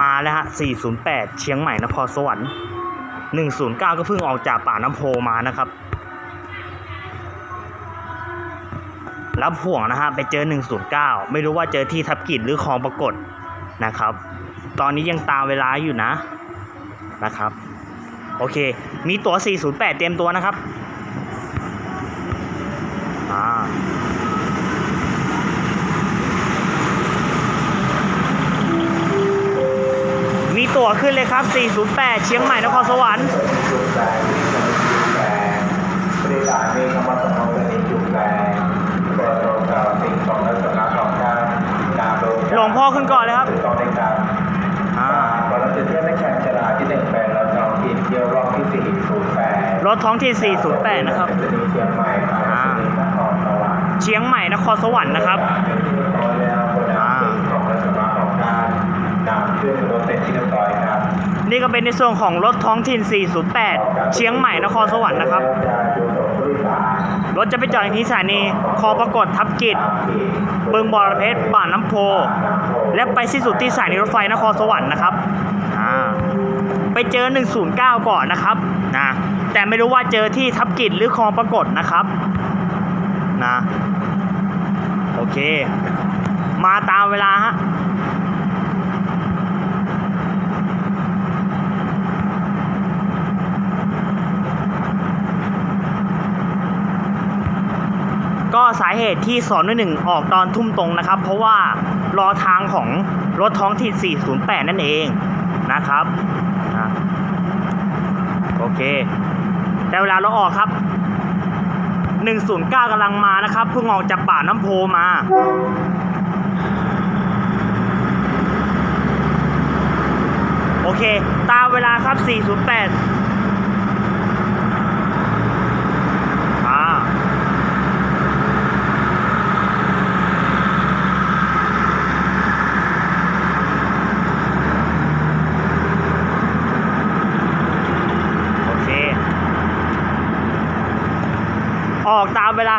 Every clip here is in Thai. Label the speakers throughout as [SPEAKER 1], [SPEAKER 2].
[SPEAKER 1] มาแล้วฮะ 408 เชียงใหม่นครสวรรค์ 109 ก็เพิ่งออกจากป่าน้ำโพมานะครับ รับห่วงนะฮะ ไปเจอ 109 ไม่รู้ว่าเจอที่ทับกิจหรือคลองปรากฏนะครับ ตอนนี้ยังตามเวลาอยู่นะนะครับ โอเค มีตั๋ว 408 เตรียมตัวนะครับ อ่า วขึ้นเลยครับ 408 เชียงใหม่นครสวรรค์
[SPEAKER 2] จุดแรงบริษัทมีคำว่าสมมติในจุดแรงเปิดโอกาสสิ่งของและสำนักของการนามโดย
[SPEAKER 1] หลวงพ่อขึ้นก่อนเลยครับ
[SPEAKER 2] ต้องในการ
[SPEAKER 1] อ่า
[SPEAKER 2] ก่อนเราจะเที่ยวในแข่งชลาที่หนึ่งแปดเราจองทีมเที่ยวรอบที่สี่ศูนย์แปด
[SPEAKER 1] รถท้องที่ 408 นะครับ
[SPEAKER 2] จะมีเชียงใหม่ไป
[SPEAKER 1] อ่า
[SPEAKER 2] นครสวรรค์
[SPEAKER 1] เชียงใหม่นครสวรรค์นะครับ
[SPEAKER 2] นี่ก็เป็
[SPEAKER 1] นในส่วนของรถท้องถิ่น 408 เชียงใหม่นครสวรรค์นะครับ รถจะไปจอดที่สถานีคอปรากฏทับกิจบึงบอระเพ็ดป่านน้ำโพ และไปสิ้นสุดที่สถานีรถไฟนครสวรรค์นะครับ ไปเจอ 109 ก่อนนะครับนะแต่ไม่รู้ว่าเจอที่ทับกิจหรือคลองปรากฏนะครับนะโอเค มาตามเวลาฮะ สาเหตุที่สอนด้วยหนึ่งออกตอนทุ่มตรงนะครับ เพราะว่ารอทางของรถท้องถิ่408 นั่นเองนะครับโอเคแต่เวลาเราออกครับ 109กำลังมานะครับเพิ่งออกจากป่าน้ำโพมาโอเค ตามเวลาครับ 408อ่า โอเค ออกตามเวลา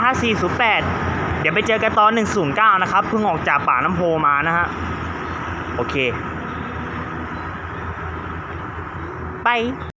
[SPEAKER 1] 5408 เดี๋ยวไปเจอกันตอน 109 นะครับ เพิ่งออกจากป่าน้ำโพมานะฮะ โอเค ไป